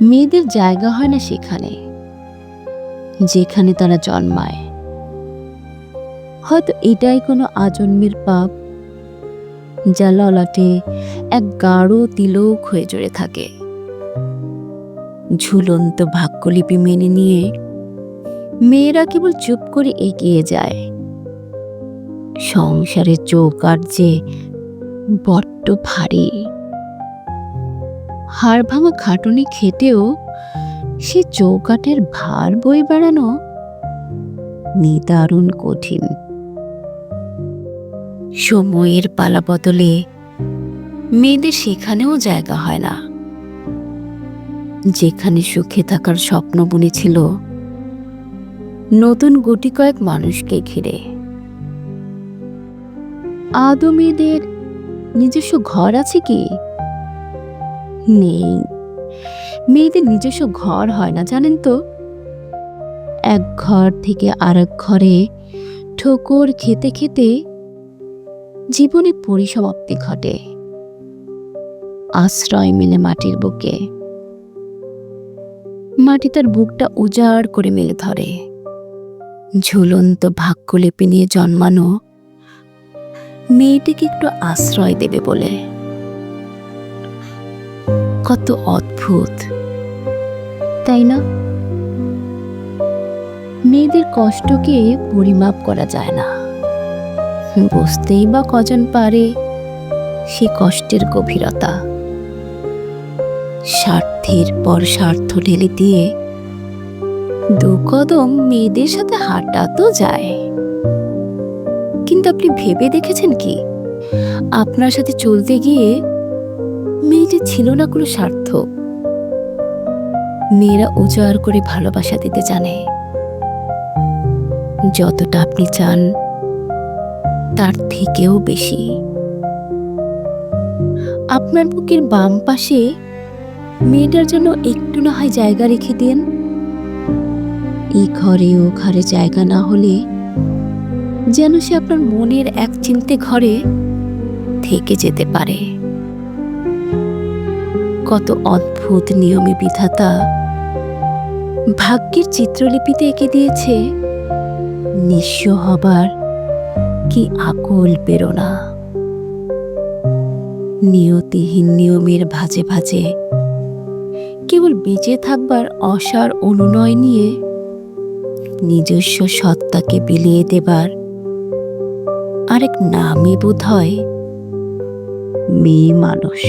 মেয়েদের জায়গা হয় না সেখানে, যেখানে তারা জন্মায়। হয়তো এটাই কোনো আজন্মের পাপ, যা ললাটে এক গাঢ় তিলক হয়ে জড়ে থাকে। ঝুলন্ত ভাগ্যলিপি মেনে নিয়ে মেয়েরা কেবল চুপ করে এগিয়ে যায়। সংসারের চৌকার যে বড্ড ভারী। হাড় ভাঙা খাটুনি খেটেও সে চৌকাটের ভার বই বেড়ানো নিদারুণ কঠিন। সময়ের পালা বদলে মেয়েদের সেখানেও জায়গা হয় না। যেখানে সুখে থাকার স্বপ্ন বুনেছিল, নতুন গুটি কয়েক মানুষকে ঘিরে। আদৌ মেয়েদের নিজস্ব ঘর আছে কি? নেই। মেয়েদের নিজস্ব ঘর হয় না, জানেন তো? এক ঘর থেকে আরেক ঘরে ঠোকর খেতে খেতে জীবনে পরিসমাপ্তি ঘটে। আশ্রয় মেলে মাটির বুকে। মাটি তার বুকটা উজাড় করে মেলে ধরে। ঝুলন্ত ভাগ্যলিপি নিয়ে জন্মানো মেয়েটিকে একটু আশ্রয় দেবে বলে। কত অদ্ভুত। তাই না? মেয়েদের কষ্টকে পরিমাপ করা যায় না। বুঝতেই বা কজন পারে সে কষ্টের গভীরতা। স্বার্থের পর স্বার্থ ঢেলে দিয়ে দু কদম মেয়েদের সাথে হাঁটা তো যায়। কিন্তু আপনি ভেবে দেখেছেন কি? আপনার সাথে চলতে গিয়ে মেয়েটি ছিল না কোনো স্বার্থ। মেয়েরা উজাড় করে ভালোবাসা দিতে জানে। যতটা আপনি চান, তার থেকেও বেশি। আপনার বুকের বাম পাশে মেয়েটার জন্য একটু না হয় জায়গা রেখে দেন। এই ঘরে ও ঘরে জায়গা না হলে যেন সে আপনার মনের এক চিনতে ঘরে থেকে যেতে পারে। কত অদ্ভুত নিয়মে বিধাতা। ভাগ্যের চিত্রলিপিতে এঁকে দিয়েছে, নিঃস্ব হবার কি আকুল প্রেরণা। নিয়তিহীন নিয়মের ভাজে ভাজে, কেবল বেঁচে থাকবার অসার অনুনয় নিয়ে নিজস্ব সত্তাকে বিলিয়ে দেবার আরেক নামই বোধ হয় মেয়ে মানুষ।